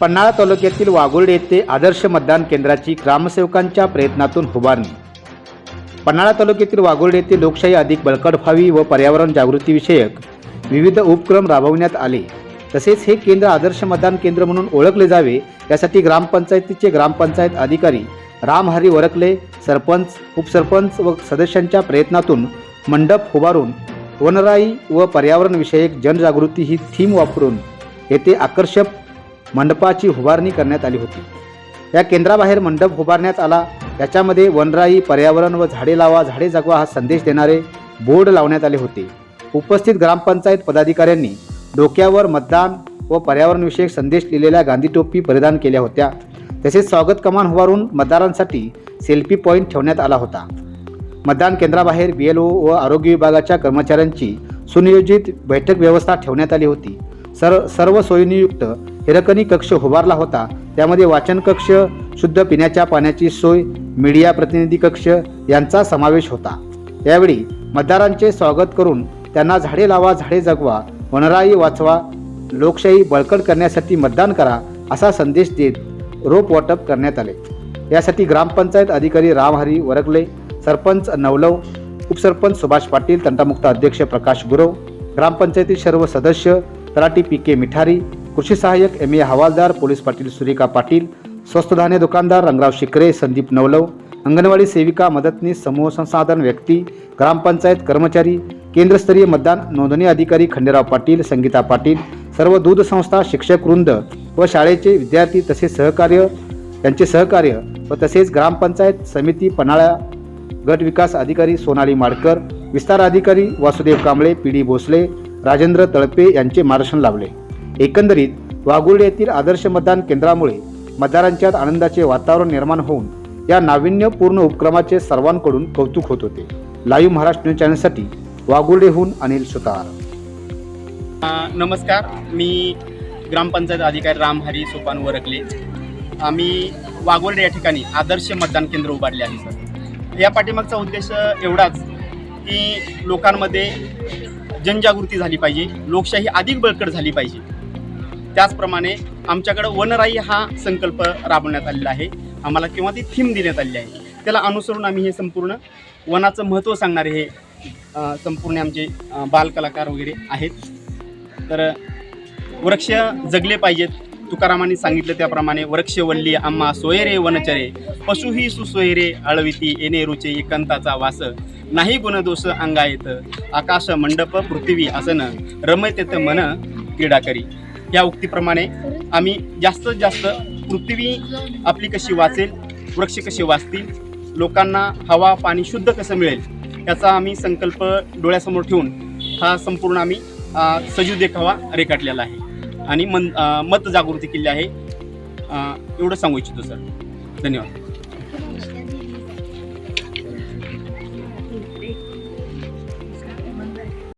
पन्हाळा तालुक्यातील वाघोर्डे येथे आदर्श मतदान केंद्राची ग्रामसेवकांच्या प्रयत्नातून उभारणी. पन्हाळा तालुक्यातील वाघोर्डे येथे लोकशाही अधिक बळकट व्हावी व पर्यावरण जागृतीविषयक विविध उपक्रम राबवण्यात आले. तसेच हे केंद्र आदर्श मतदान केंद्र म्हणून ओळखले जावे यासाठी ग्रामपंचायतीचे ग्रामपंचायत अधिकारी रामहरी वरकले सरपंच उपसरपंच व सदस्यांच्या प्रयत्नातून मंडप उभारून वनराई व पर्यावरणविषयक जनजागृती ही थीम वापरून येथे आकर्षक मंडपाची उभारणी करण्यात आली होती. या केंद्राबाहेर मंडप उभारण्यात आला. याच्यामध्ये वनराई पर्यावरण व झाडे लावा झाडे जगवा हा संदेश देणारे बोर्ड लावण्यात आले होते. उपस्थित ग्रामपंचायत पदाधिकाऱ्यांनी डोक्यावर मतदान व पर्यावरणविषयक संदेश लिहिलेल्या गांधी टोपी परिधान केल्या होत्या. तसेच स्वागत कमान उभारून मतदारांसाठी सेल्फी पॉईंट ठेवण्यात आला होता. मतदान केंद्राबाहेर बी एल ओ व आरोग्य विभागाच्या कर्मचाऱ्यांची सुनियोजित बैठक व्यवस्था ठेवण्यात आली होती. सर सर्व सोयीनियुक्त हिरकणी कक्ष उभारला होता. त्यामध्ये वाचन कक्ष शुद्ध पिण्याच्या पाण्याची सोय मीडिया प्रतिनिधी कक्ष यांचा समावेश होता. यावेळी मतदारांचे स्वागत करून त्यांना झाडे लावा झाडे जगवा वनराई वाचवा लोकशाही बळकट करण्यासाठी मतदान करा असा संदेश देत रोप वाटप करण्यात आले. यासाठी ग्रामपंचायत अधिकारी रामहरी वरकले सरपंच नवलव उपसरपंच सुभाष पाटील तंटामुक्त अध्यक्ष प्रकाश गुरव ग्रामपंचायती सर्व सदस्य तराटी पी के मिठारी कृषी सहाय्यक एम ए हवालदार पोलीस पाटील सुरेखा पाटील स्वस्त धान्य दुकानदार रंगराव शिकरे संदीप नवलव अंगणवाडी सेविका मदतनीस समूह संसाधन व्यक्ती ग्रामपंचायत कर्मचारी केंद्रस्तरीय मतदान नोंदणी अधिकारी खंडेराव पाटील संगीता पाटील सर्व दूध संस्था शिक्षक वृंद व शाळेचे विद्यार्थी तसेच सहकार्य यांचे सहकार्य व तसेच ग्रामपंचायत समिती पन्हाळा गट विकास अधिकारी सोनाली माडकर विस्तार अधिकारी वासुदेव कांबळे पी डी भोसले राजेंद्र तळपे यांचे मार्गदर्शन लाभले. एकंदरीत वाघुर्डे येथील आदर्श मतदान केंद्रामुळे मतदारांच्यात आनंदाचे वातावरण निर्माण होऊन या नाविन्यपूर्ण उपक्रमाचे सर्वांकडून कौतुक होत होते. लाईव्ह महाराष्ट्र न्यूज चॅनलसाठी वाघुर्डेहून अनिल सुतार. नमस्कार. मी ग्रामपंचायत अधिकारी रामहरी सोपान वरकले. आम्ही वाघोर्डे या ठिकाणी आदर्श मतदान केंद्र उभारले आहे सर. या पाठीमागचा उद्देश एवढाच की लोकांमध्ये जनजागृती झाली पाहिजे. लोकशाही अधिक बळकट झाली पाहिजे. त्याचप्रमाणे आमच्याकडं वनराई हा संकल्प राबवण्यात आलेला आहे. आम्हाला किंवा ती थीम देण्यात आलेली आहे. त्याला अनुसरून आम्ही हे संपूर्ण वनाचं महत्त्व सांगणारे हे संपूर्ण आमचे बालकलाकार वगैरे आहेत. तर वृक्ष जगले पाहिजेत. तुकारामांनी सांगितलं त्याप्रमाणे वृक्षवल्ली आम्हा सोयरे वनचरे पशुही सुसोयरे अळविती येणे रुचे एकांताचा वास. नाही गुणदोष अंगा येत आकाश मंडप पृथ्वी आसन रमतेत मन क्रीडा करी. या उक्तीप्रमाणे आम्ही जास्तीत जास्त पृथ्वी आपली कशी वाचेल वृक्ष कसे वाचतील लोकांना हवा पाणी शुद्ध कसं मिळेल याचा आम्ही संकल्प डोळ्यासमोर ठेवून हा संपूर्ण आम्ही सजीव देखावा रेखाटलेला आहे. आणि मन मत जागृती केली आहे. एवढं सांगू इच्छितो सर. धन्यवाद.